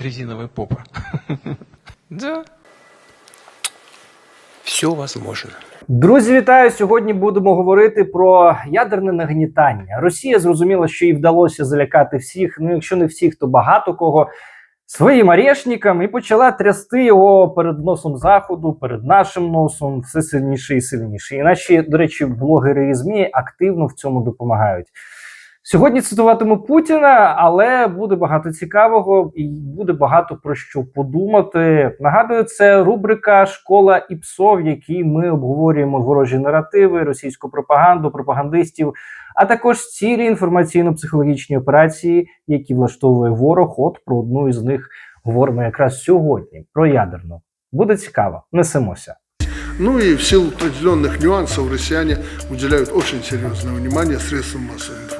резиновая попа. Да. Все возможно. Друзі, вітаю! Сьогодні будемо говорити про ядерне нагнітання. Росія зрозуміла, що їй вдалося залякати всіх. Ну, якщо не всіх, то багато кого своїм орешником і почала трясти його перед носом заходу, перед нашим носом, все сильніше і сильніше. І наші, до речі, блогери і змі активно в цьому допомагають. Сьогодні цитуватиму Путіна, але буде багато цікавого і буде багато про що подумати. Нагадую, це рубрика Школа ІПСО, в якій ми обговорюємо ворожі наративи, російську пропаганду, пропагандистів, а також цілі інформаційно-психологічні операції, які влаштовує ворог. От про одну із них говоримо якраз сьогодні. Про ядерну. Буде цікаво, несемося. Ну и в силу определенных нюансов россияне уделяют очень серьезное внимание средствам массовой информации.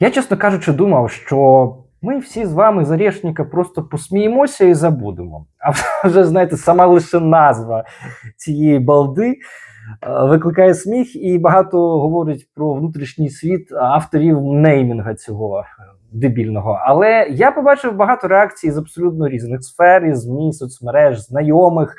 Я, чесно кажучи, думав, що ми всі з вами з Орешника просто посміємося і забудемо. А вже знаєте, сама лише назва цієї балди е, викликає сміх, і багато говорять про внутрішній світ авторів неймінга цього е, дебільного. Але я побачив багато реакцій з абсолютно різних сфер, із ЗМІ, соцмереж, знайомих.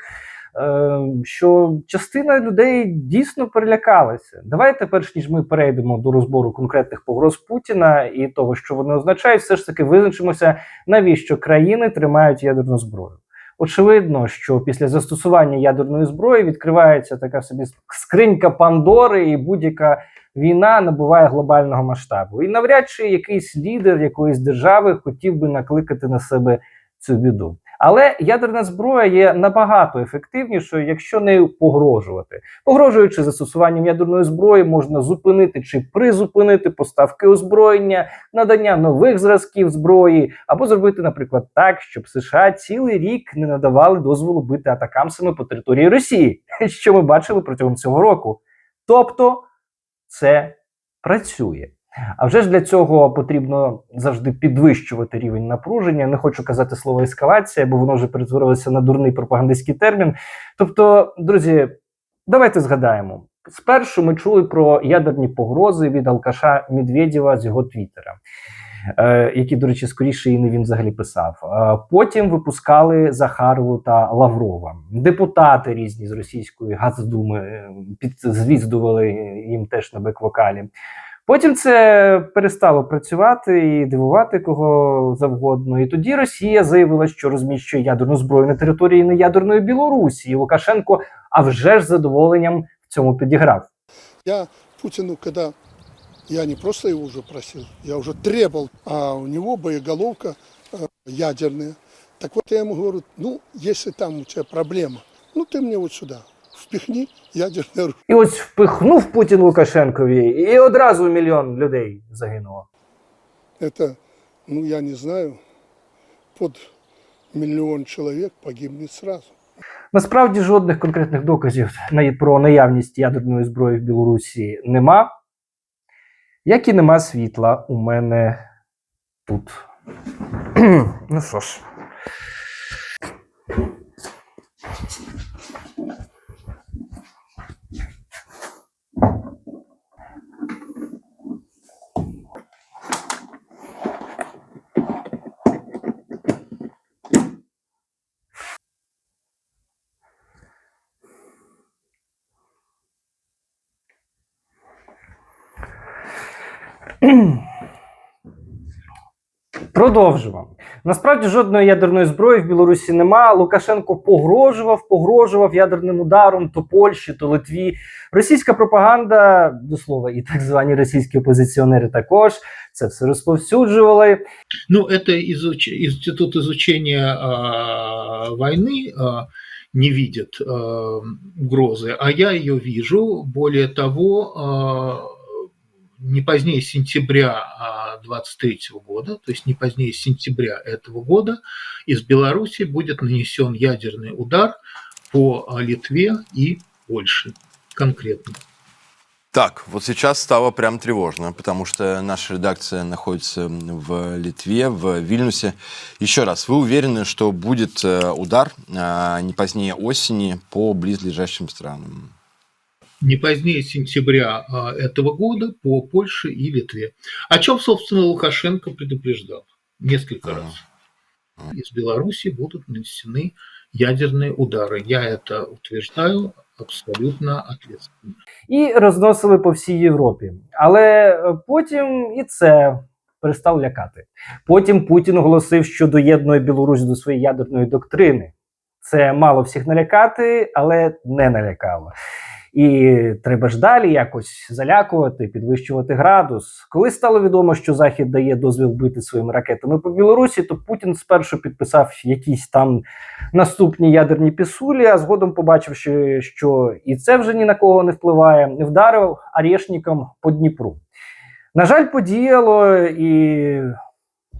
Е, Що частина людей дійсно перелякалася. Давайте, перш ніж ми перейдемо до розбору конкретних погроз Путіна і того, що вони означають, все ж таки визначимося, навіщо країни тримають ядерну зброю. Очевидно, що після застосування ядерної зброї відкривається така собі скринька Пандори, і будь-яка війна набуває глобального масштабу. І навряд чи якийсь лідер якоїсь держави хотів би накликати на себе цю біду. Але ядерна зброя є набагато ефективнішою, якщо нею погрожувати. Погрожуючи застосуванням ядерної зброї, можна зупинити чи призупинити поставки озброєння, надання нових зразків зброї, або зробити, наприклад, так, щоб США цілий рік не надавали дозволу бити атакамсами по території Росії, що ми бачили протягом цього року. Тобто це працює. А вже ж для цього потрібно завжди підвищувати рівень напруження. Не хочу казати слово ескалація, бо воно вже перетворилося на дурний пропагандистський термін. Тобто, друзі, давайте згадаємо. Спершу ми чули про ядерні погрози від Алкаша Медведєва з його твіттера, е, які, до речі, скоріше і не він взагалі писав. Е, потім випускали Захарову та Лаврова. Депутати різні з російської Газдуми е, підзвіздували їм теж на бек-вокалі. Потім це перестало працювати і дивувати кого завгодно. І тоді Росія заявила, що розміщує ядерну зброю на території неядерної Білорусі. І Лукашенко, а вже ж задоволенням в цьому підіграв. Я Путину, когда я не просто его уже просил, я уже требовал, а у него боеголовка э, ядерная. Так вот я ему говорю, ну, если там у тебя проблема, ну ты мне вот сюда впихни ядерное оружие. І ось впихнув Путін Лукашенкові, і одразу мільйон людей загинуло. Это, ну, я не знаю, под миллион человек погибнет сразу. Насправді жодних конкретних доказів про наявність ядерної зброї в Білорусі нема. Як і нема світла у мене тут. ну що ж. Продовжимо. Насправді жодної ядерної зброї в Білорусі нема. Лукашенко погрожував, погрожував ядерним ударом то Польщі, то Литві. Російська пропаганда, до слова, і так звані російські опозиціонери також це все розповсюджували. Ну, это изуч... институт изучения а, войны а, не видит а, угрозы, а я ее вижу. Более того, а, Не позднее сентября 2023 года, то есть не позднее сентября этого года, из Беларуси будет нанесен ядерный удар по а, Литве и Польше конкретно. Так, вот сейчас стало прям тревожно, потому что наша редакция находится в Литве, в Вильнюсе. Еще раз, вы уверены, что будет э, удар э, не позднее осени по близлежащим странам? не позднее сентября а, этого года по Польше и Литве. О чем, собственно, Лукашенко предупреждал несколько Ага. раз. Из Беларуси будут нанесены ядерные удары. Я это утверждаю абсолютно ответственно. і розносили по всій Європі. Але е, потім і це перестав лякати. Потім Путін оголосив, що доєднує Білорусь до своєї ядерної доктрини. Це мало всіх налякати, але не налякало. І треба ж далі якось залякувати, підвищувати градус. Коли стало відомо, що Захід дає дозвіл бити своїми ракетами по Білорусі, то Путін спершу підписав якісь там наступні ядерні пісулі, а згодом побачивши, що і це вже ні на кого не впливає, вдарив арешником по Дніпру. На жаль, подіяло, і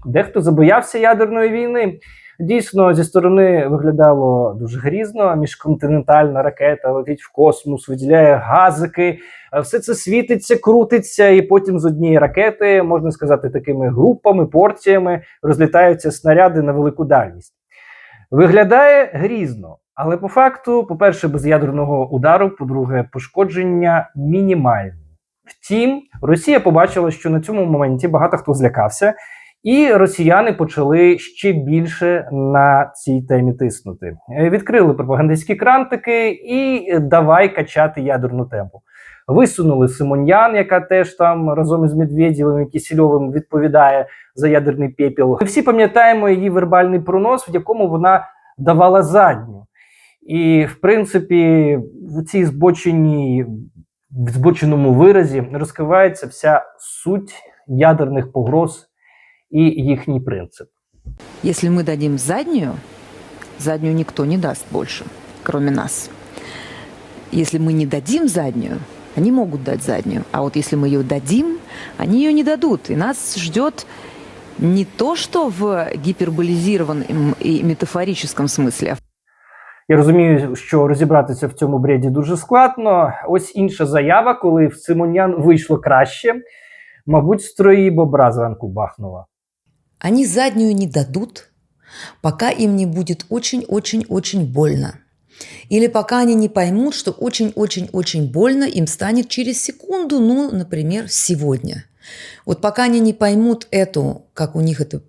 дехто забоявся ядерної війни. Дійсно, зі сторони виглядало дуже грізно. Міжконтинентальна ракета летить в космос, виділяє газики. Все це світиться, крутиться, і потім з однієї ракети, можна сказати, такими групами, порціями розлітаються снаряди на велику дальність. Виглядає грізно, але по факту, по-перше, без ядерного удару, по-друге, пошкодження мінімальні. Втім, Росія побачила, що на цьому моменті багато хто злякався, і росіяни почали ще більше на цій темі тиснути. Е, Відкрили пропагандистські крантики і давай качати ядерну тему. Висунули Симоньян, яка теж там разом із Медведєвим і Кісільовим відповідає за ядерний пепіл. Ми всі пам'ятаємо її вербальний пронос, в якому вона давала задню. І, в принципі, в цій збоченій, в збоченому виразі розкривається вся суть ядерних погроз і їхній принцип. Если мы дадим заднюю, заднюю никто не даст больше, кроме нас. Если мы не дадим заднюю, они могут дать заднюю. А вот если мы ее дадим, они ее не дадут. И нас ждет не то, что в гиперболизированном и метафорическом смысле, а Я розумію, що розібратися в цьому бреді дуже складно. Ось інша заява, коли в Симонян вийшло краще. Мабуть, строї бобра зранку бахнула. Они заднюю не дадут, пока им не будет очень-очень-очень больно. Или пока они не поймут, что очень-очень-очень больно им станет через секунду, ну, например, сегодня. Вот пока они не поймут эту, как у них это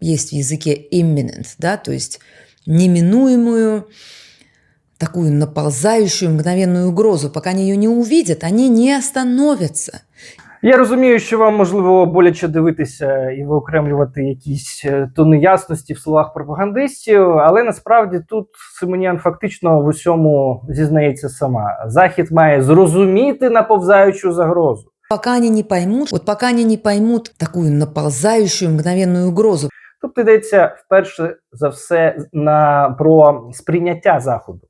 есть в языке imminent, да, то есть неминуемую, такую наползающую мгновенную угрозу, пока они ее не увидят, они не остановятся. Я розумію, що вам можливо боляче дивитися і виокремлювати якісь е, тони ясності в словах пропагандистів, але насправді тут Симоніан фактично в усьому зізнається сама. Захід має зрозуміти наповзаючу загрозу. Пока они не поймут, вот пока они не поймут такую наползающую мгновенную угрозу, Тобто йдеться вперше за все на про сприйняття заходу,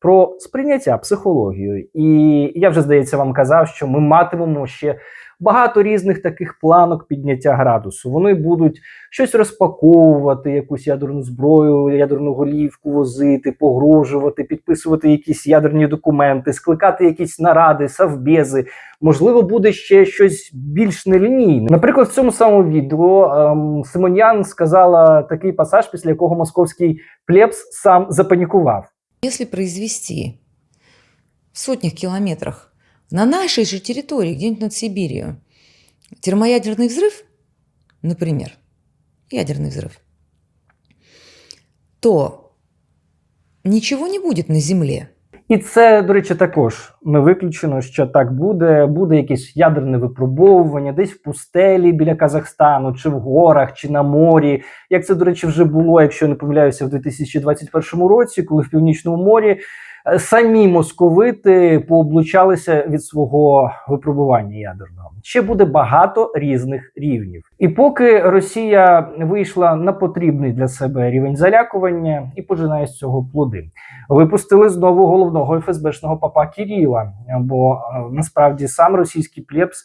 про сприйняття психологію. І я вже здається вам казав, що ми матимемо ще багато різних таких планок підняття градусу. Вони будуть щось розпаковувати, якусь ядерну зброю, ядерну голівку возити, погрожувати, підписувати якісь ядерні документи, скликати якісь наради, совбези. Можливо, буде ще щось більш нелінійне. Наприклад, в цьому самому відео ем, Симонян сказала такий пасаж, після якого московський плебс сам запанікував. если произвести в сотнях километрах на нашей же территории, где-нибудь над Сибирью, термоядерный взрыв, например, ядерный взрыв, то ничего не будет на Земле. І це, до речі, також не виключено, що так буде. Буде якесь ядерне випробовування десь в пустелі біля Казахстану, чи в горах, чи на морі. Як це, до речі, вже було, якщо я не помиляюся, в 2021 році, коли в північному морі е, самі московити пооблучалися від свого випробування ядерного. Ще буде багато різних рівнів. І поки Росія вийшла на потрібний для себе рівень залякування і пожинає з цього плоди випустили знову головного ФСБшного папа Кіріла. Бо е, насправді сам російський плебс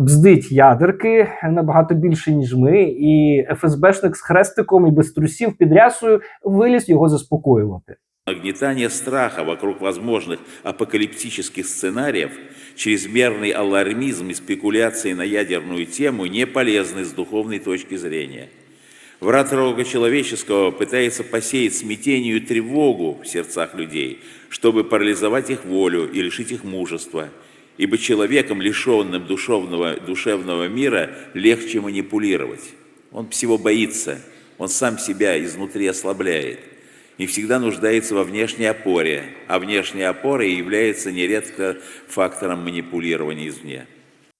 бздить ядерки набагато більше, ніж ми, і ФСБшник з хрестиком і без трусів під рясою виліз його заспокоювати. Нагнетание страха вокруг возможных апокалиптических сценариев, чрезмерный алармизм и спекуляции на ядерную тему не полезны с духовной точки зрения. Враг рога человеческого пытается посеять смятение и тревогу в сердцах людей, чтобы парализовать их волю и лишить их мужества. Ибо человеком, лишенным душевного, душевного мира, легче манипулировать. Он всего боится, он сам себя изнутри ослабляет и всегда нуждается во внешней опоре, а внешняя опора и является нередко фактором манипулирования извне.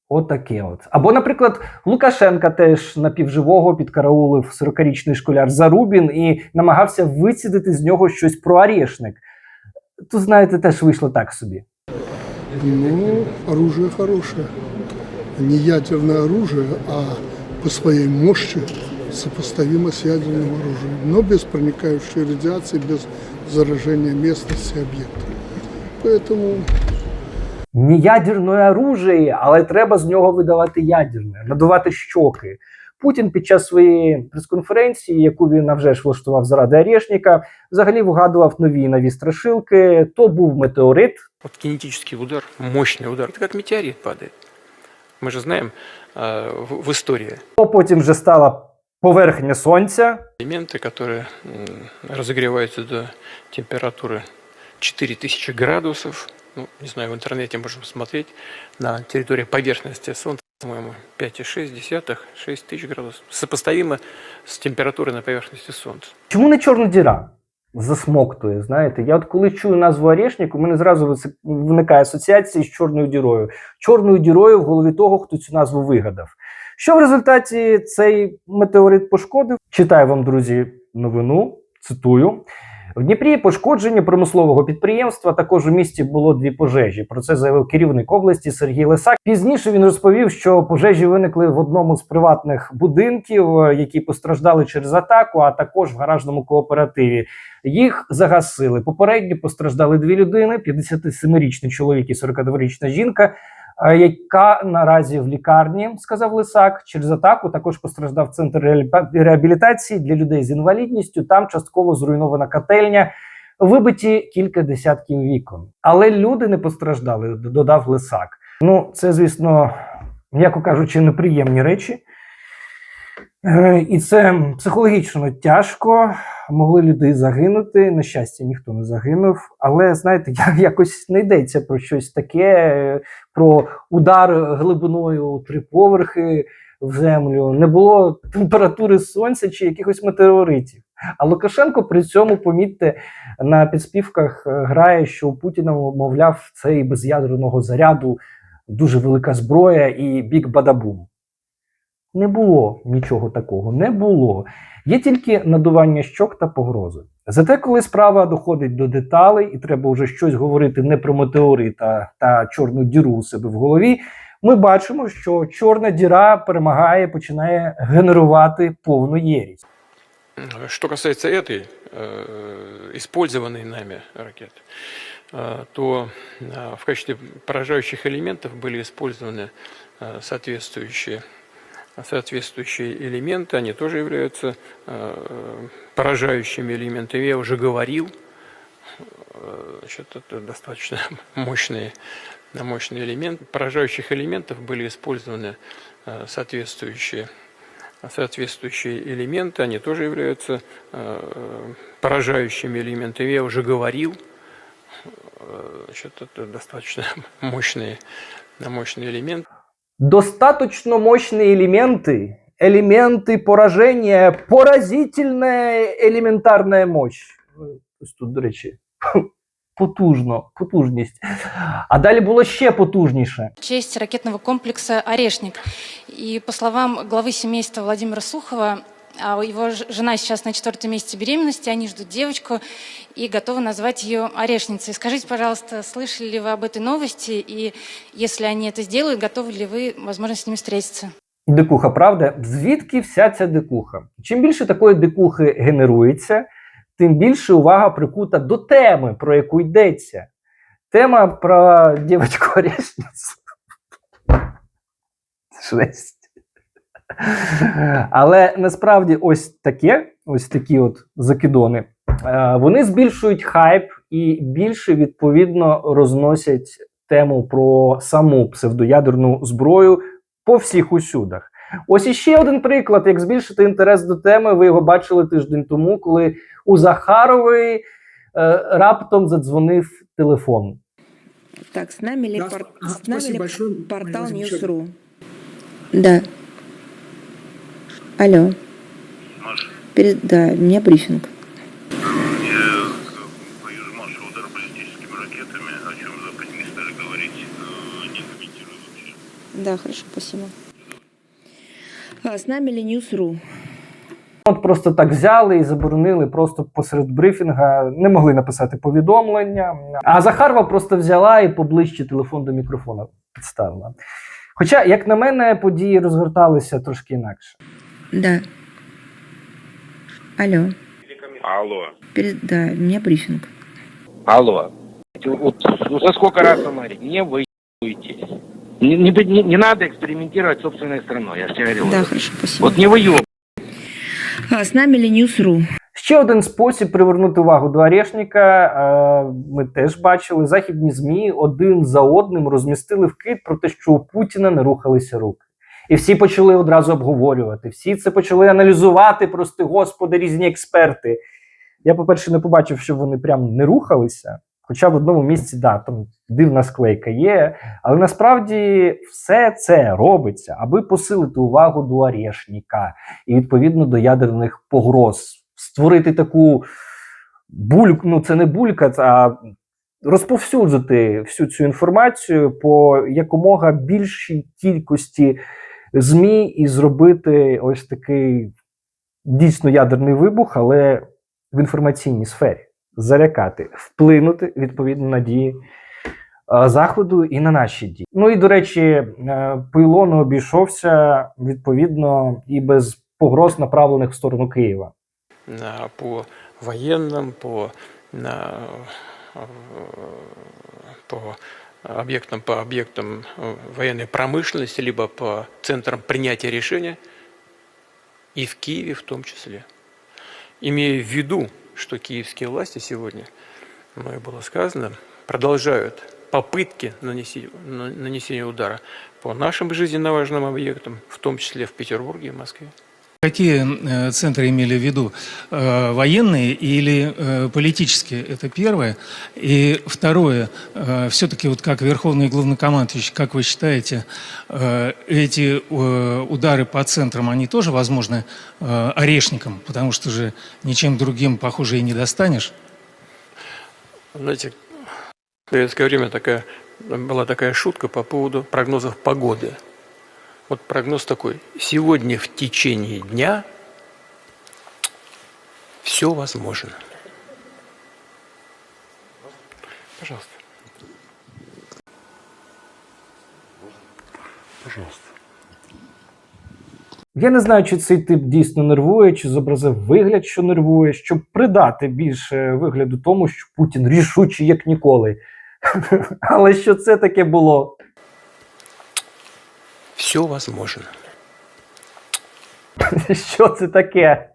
Отаке от. Або, наприклад, Лукашенка теж напівживого підкараулив 40-річний школяр Зарубін і намагався вицідити з нього щось про арешник. Тут, знаєте, теж вийшло так собі. Ну, оружие хорошее. Не ядерное оружие, а по своей мощи сопоставимо с ядерным оружием, но без проникающей радиации, без заражения местности объекта. Поэтому Не ядерне оружие, але треба з нього видавати ядерне, надувати щоки. Путін під час своєї прес-конференції, яку він а вже ж влаштував заради Арешника, взагалі вигадував нові і нові страшилки. То був метеорит, Вот кинетический удар, мощный удар, это как метеорит падает. Мы же знаем э, в, в истории то потім вже стала поверхня сонця. элементы, которые м, разогреваются до температуры 4000 градусов. Ну, не знаю, в интернете можно посмотреть. На территории поверхности Солнца, по-моему, 5,6, 6 тысяч градусов. Сопоставимо с температурой на поверхности Солнца. Чому не чорна діра? Засмоктує, знаєте. Я от коли чую назву Орешник, у мене зразу вис- виникає асоціація з чорною дірою. Чорною дірою в голові того, хто цю назву вигадав. Що в результаті цей метеорит пошкодив? Читаю вам, друзі, новину. Цитую. В Дніпрі пошкодження промислового підприємства. Також у місті було дві пожежі. Про це заявив керівник області Сергій Лисак. Пізніше він розповів, що пожежі виникли в одному з приватних будинків, які постраждали через атаку, а також в гаражному кооперативі. Їх загасили. Попередньо постраждали дві людини: 57-річний чоловік і 42-річна жінка. Е, Яка наразі в лікарні, сказав Лисак, через атаку також постраждав центр реабілітації для людей з інвалідністю. Там частково зруйнована котельня, вибиті кілька десятків вікон. Але люди не постраждали, додав Лисак. Ну, це, звісно, м'яко кажучи, неприємні речі. Е, І це психологічно тяжко. Могли люди загинути. На щастя, ніхто не загинув. Але знаєте, я- якось не йдеться про щось таке, про удар глибиною у три поверхи в землю. Не було температури сонця чи якихось метеоритів. А Лукашенко при цьому, помітьте, на підспівках е, грає, що у Путіна, мовляв, це і без ядерного заряду дуже велика зброя і бік бадабум. Не було нічого такого, не було. Є тільки надування щок та погрози. Зате, коли справа доходить до деталей, і треба вже щось говорити не про метеорита та чорну діру у себе в голові, ми бачимо, що чорна діра перемагає, починає генерувати повну єрість. Что касается этой э, использованной нами ракеты, э, то э, в качестве поражающих элементов были использованы э, соответствующие, соответствующие элементы. Они тоже являются э, поражающими элементами. Я уже говорил, э, значит, это достаточно мощные, мощный элемент. Поражающих элементов были использованы э, соответствующие соответствующие элементы, они тоже являются поражающими элементами. Я уже говорил, значит, это достаточно мощные, мощный элемент Достаточно мощные элементы, элементы поражения, поразительная элементарная мощь. Ось тут, до речі, потужно, потужність. А далі було ще потужніше. честь ракетного комплекса «Орешник». И по словам главы семейства Владимира Сухова, а его ж- жена сейчас на четвертом месяце беременности, они ждут девочку и готовы назвать ее Орешницей. Скажите, пожалуйста, слышали ли вы об этой новости? И если они это сделают, готовы ли вы, возможно, с ними встретиться? Дикуха, правда? Звідки вся ця дикуха? Чим більше такої дикухи генерується, тим більше увага прикута до теми, про яку йдеться. Тема про дівчинку Орешницю. Жесть. Але насправді ось таке, ось такі от закидони, е, вони збільшують хайп і більше відповідно розносять тему про саму псевдоядерну зброю по всіх усюдах. Ось іще один приклад, як збільшити інтерес до теми. Ви його бачили тиждень тому, коли у Захарової е, раптом задзвонив телефон. Так, с нами ли, Да, пор- с нами ли портал. News.ru? Да. Алло. Перед... Да, у меня брифинг. Да, хорошо, спасибо. А, с нами ли От просто так взяли і заборонили просто посеред брифінга, не могли написати повідомлення. А Захарова просто взяла і поближче телефон до мікрофона підставила. Хоча, як на мене, події розгорталися трошки інакше. Да. Алло. Алло. Перед... Да, у меня брифинг. Алло. Вот уже сколько раз говорить, не вы ебаетесь. Не, не, не- не надо экспериментировать с собственной страной, я же тебе говорил. Да, хорошо, спасибо. Вот не вы А, с нами ли News.ru? Ще один спосіб привернути увагу до Орешника. е, Ми теж бачили, західні ЗМІ один за одним розмістили вкид про те, що у Путіна не рухалися руки. І всі почали одразу обговорювати. Всі це почали аналізувати, прости господи, різні експерти. Я, по-перше, не побачив, що вони прям не рухалися. Хоча в одному місці, да, там дивна склейка є. Але насправді все це робиться, аби посилити увагу до Орешника і відповідно до ядерних погроз. Створити таку бульку, ну це не булька, а розповсюджити всю цю інформацію по якомога більшій кількості ЗМІ і зробити ось такий дійсно ядерний вибух, але в інформаційній сфері. Залякати, вплинути відповідно на дії е, заходу і на наші дії. Ну і до речі, е, Пило не обійшовся відповідно і без погроз, направлених в сторону Києва. по военным, по, э, по объектам, по объектам э, военной промышленности, либо по центрам принятия решения, и в Киеве в том числе. Имея в виду, что киевские власти сегодня, мной было сказано, продолжают попытки нанесения удара по нашим жизненно важным объектам, в том числе в Петербурге и Москве. Какие э, центры имели в виду? Э, военные или э, политические? Это первое. И второе. все-таки вот как Верховный Главнокомандующий, как вы считаете, эти удары по центрам, они тоже возможны орешником? Потому что же ничем другим, похоже, и не достанешь. Знаете, в советское время такая, была такая шутка по поводу прогнозов погоды. Вот прогноз такой. Сегодня в течение дня все возможно. Пожалуйста. Пожалуйста. Я не знаю, чи цей тип дійсно нервує, чи зобразив вигляд, що нервує, щоб придати більше вигляду тому, що Путін рішучий як ніколи. Але що це таке було? Все возможно. Що це таке?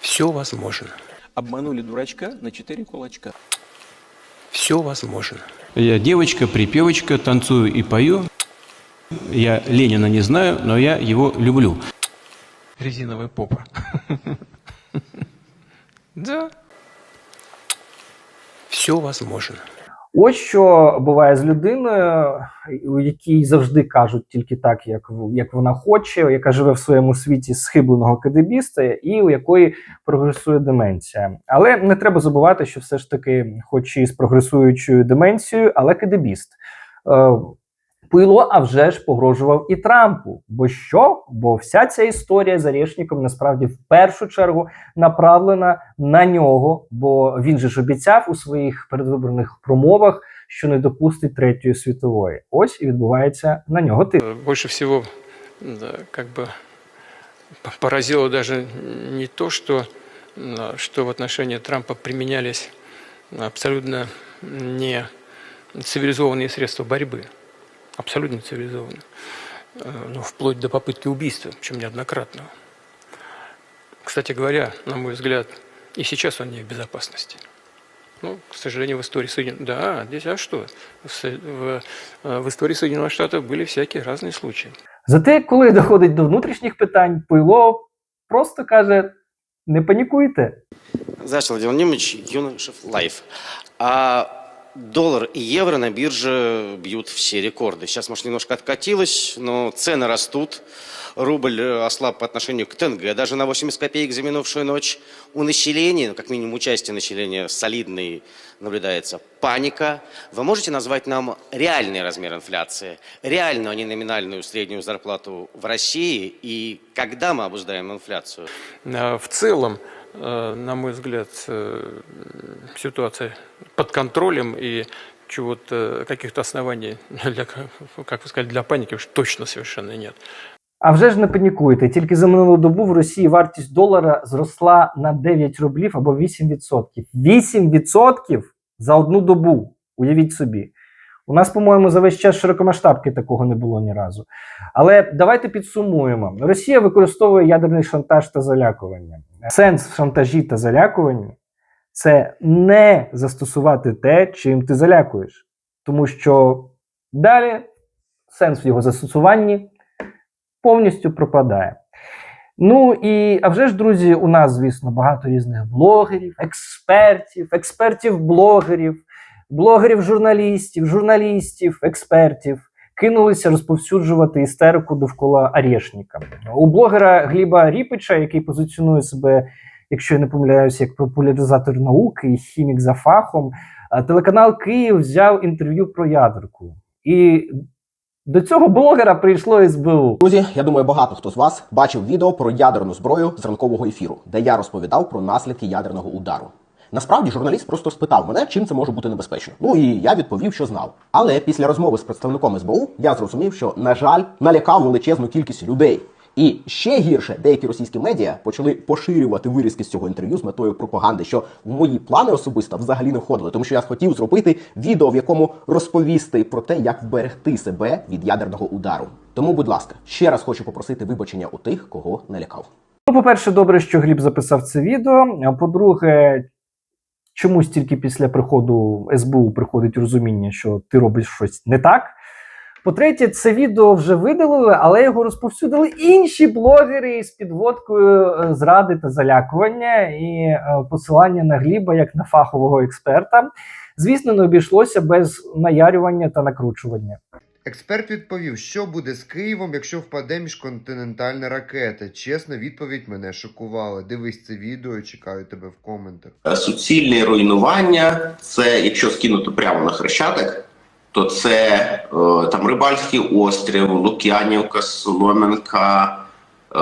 Все возможно. Обманули дурачка на четыре кулачка. Все возможно. Я девочка, припевочка, танцую и пою. Я Ленина не знаю, но я его люблю. Резиновая попа. Да. Все возможно. Ось що буває з людиною, у якій завжди кажуть тільки так, як, як вона хоче, яка живе в своєму світі схибленого кадебіста, і у якої прогресує деменція. Але не треба забувати, що все ж таки, хоч і з прогресуючою деменцією, але кадебіст Е, Пило, а вже ж погрожував і Трампу. Бо що? Бо вся ця історія з Арешніком насправді в першу чергу направлена на нього, бо він же ж обіцяв у своїх передвиборних промовах, що не допустить третьої світової. Ось і відбувається на нього тиск. Э, Больше всего да, как бы п- поразило даже не то, что, м, что в отношении Трампа применялись абсолютно не цивилизованные средства борьбы. абсолютно цивилизованно. Э, Ну, вплоть до попытки убийства, причем неоднократного. Кстати говоря, на мой взгляд, и сейчас он не в безопасности. Ну, к сожалению, в истории Соединенных... Да, здесь, а что? В, Со- в, э, в истории Соединенных Штатов были всякие разные случаи. Зате, коли доходить до внутрішніх питань, Пило просто каже: не панікуйте. Здравствуйте, Владимир Владимирович, Юношев Лайф. А доллар и евро на бирже бьют все рекорды. Сейчас, может, немножко откатилось, но цены растут. Рубль э, ослаб по отношению к тенге даже на 80 копеек за минувшую ночь. У населения, ну, как минимум у части населения, солидный наблюдается паника. Вы можете назвать нам реальный размер инфляции, реальную, а не номинальную среднюю зарплату в России? И когда мы обуздаем инфляцию? А В целом, э, на мой взгляд, э, ситуация под контролем и чего-то, каких-то оснований, для, как вы сказали, для паники уж точно совершенно нет. А вже ж не панікуйте. Тільки за минулу добу в Росії вартість долара зросла на 9 рублів або 8%. 8% за одну добу. Уявіть собі. У нас, по-моєму, за весь час широкомасштабки такого не було ні разу. Але давайте підсумуємо: Росія використовує ядерний шантаж та залякування. Сенс шантажі та залякуванні це не застосувати те, чим ти залякуєш. Тому що далі сенс в його застосуванні повністю пропадає. Ну і а вже ж, друзі, у нас, звісно, багато різних блогерів, експертів, експертів-блогерів, блогерів-журналістів, журналістів, експертів кинулися розповсюджувати істерику довкола Арешника. У блогера Гліба Ріпича, який позиціонує себе, якщо я не помиляюся, як популяризатор науки і хімік за фахом, телеканал Київ взяв інтерв'ю про ядерку. І до цього блогера прийшло СБУ. Друзі, я думаю, багато хто з вас бачив відео про ядерну зброю з ранкового ефіру, де я розповідав про наслідки ядерного удару. Насправді журналіст просто спитав мене, чим це може бути небезпечно. Ну і я відповів, що знав. Але після розмови з представником СБУ я зрозумів, що на жаль налякав величезну кількість людей. І ще гірше, деякі російські медіа почали поширювати вирізки з цього інтерв'ю з метою пропаганди, що в мої плани особисто взагалі не входили, тому що я хотів зробити відео, в якому розповісти про те, як вберегти себе від ядерного удару. Тому, будь ласка, ще раз хочу попросити вибачення у тих, кого налякав. Ну, по-перше, добре, що Гліб записав це відео. А по-друге, чомусь тільки після приходу СБУ приходить розуміння, що ти робиш щось не так. По-третє, це відео вже видалили, але його розповсюдили інші блогери з підводкою е, зради та залякування і е, посилання на Гліба як на фахового експерта. Звісно, не обійшлося без наярювання та накручування. Експерт відповів, що буде з Києвом, якщо впаде міжконтинентальна ракета. Чесно, відповідь мене шокувала. Дивись це відео чекаю тебе в коментах. суцільне руйнування. Це якщо скинути прямо на хрещатик, то це е, там Рибальський острів, Лук'янівка, Солом'янка, е,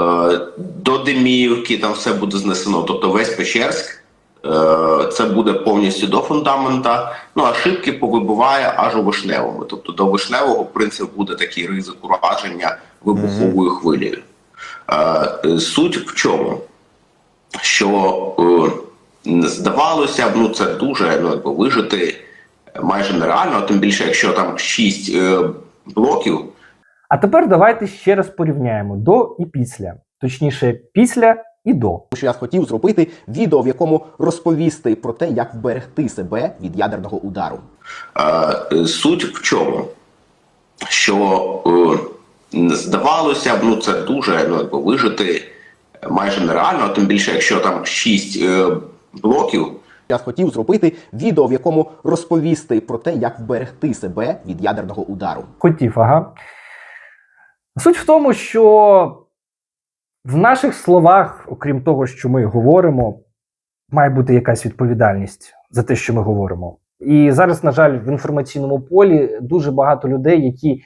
до Деміївки, там все буде знесено. Тобто весь Печерськ, е, це буде повністю до фундамента. Ну а шибки повибиває аж у вишневому. Тобто до вишневого, в принципі, буде такий ризик ураження вибуховою хвилею. Е, суть в чому? Що е, здавалося б, ну це дуже ну, якби, вижити майже нереально, тим більше, якщо там шість е, блоків. А тепер давайте ще раз порівняємо до і після. Точніше, після і до. Що я хотів зробити відео, в якому розповісти про те, як вберегти себе від ядерного удару. Е, суть в чому? Що е, здавалося б, ну це дуже ну, якби, вижити майже нереально, тим більше, якщо там шість е, блоків. Я хотів зробити відео, в якому розповісти про те, як вберегти себе від ядерного удару. Хотів, ага. Суть в тому, що в наших словах, окрім того, що ми говоримо, має бути якась відповідальність за те, що ми говоримо. І зараз, на жаль, в інформаційному полі дуже багато людей, які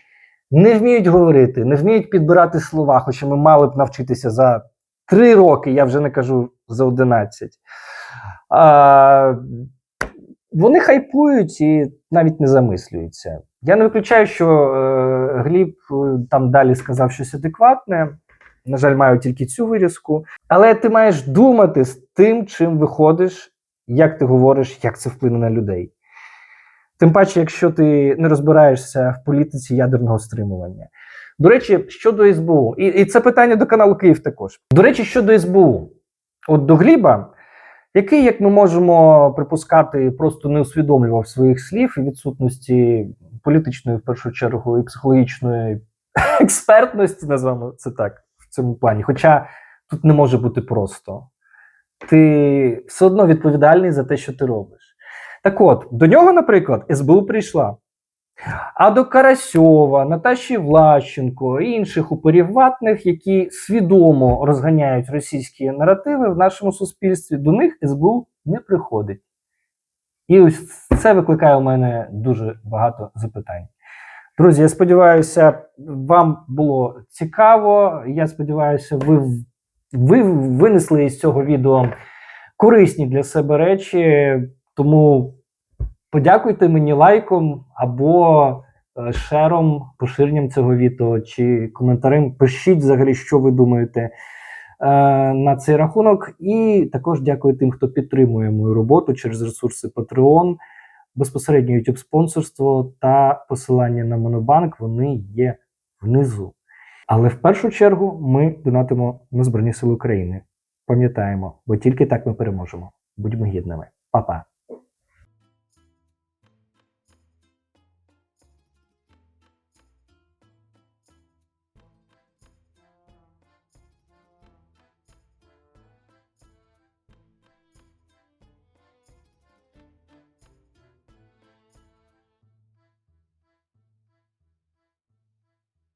не вміють говорити, не вміють підбирати слова, хоча ми мали б навчитися за три роки, я вже не кажу за 11. А, вони хайпують і навіть не замислюються. Я не виключаю, що е, Гліб е, там далі сказав щось адекватне. На жаль, маю тільки цю вирізку. Але ти маєш думати з тим, чим виходиш, як ти говориш, як це вплине на людей. Тим паче, якщо ти не розбираєшся в політиці ядерного стримування. До речі, щодо СБУ, і, і це питання до каналу Київ також. До речі, щодо СБУ, от до Гліба, який, як ми можемо припускати, просто не усвідомлював своїх слів і відсутності політичної, в першу чергу, і психологічної експертності, назвемо це так, цьому плані. Хоча тут не може бути просто. Ти все одно відповідальний за те, що ти робиш. Так от, до нього, наприклад, СБУ прийшла. А до Карасьова, Наташі Влащенко і інших уперів ватних, які свідомо розганяють російські наративи в нашому суспільстві, до них СБУ не приходить. І ось це викликає у мене дуже багато запитань. Друзі, я сподіваюся, вам було цікаво. Я сподіваюся, ви, ви винесли із цього відео корисні для себе речі. Тому подякуйте мені лайком або е, шером, поширенням цього відео чи коментарем. Пишіть взагалі, що ви думаєте е, на цей рахунок. І також дякую тим, хто підтримує мою роботу через ресурси Patreon, безпосередньо YouTube спонсорство та посилання на Монобанк. Вони є внизу. Але в першу чергу ми донатимо на Збройні Сили України. Пам'ятаємо, бо тільки так ми переможемо. Будьмо гідними. Па-па.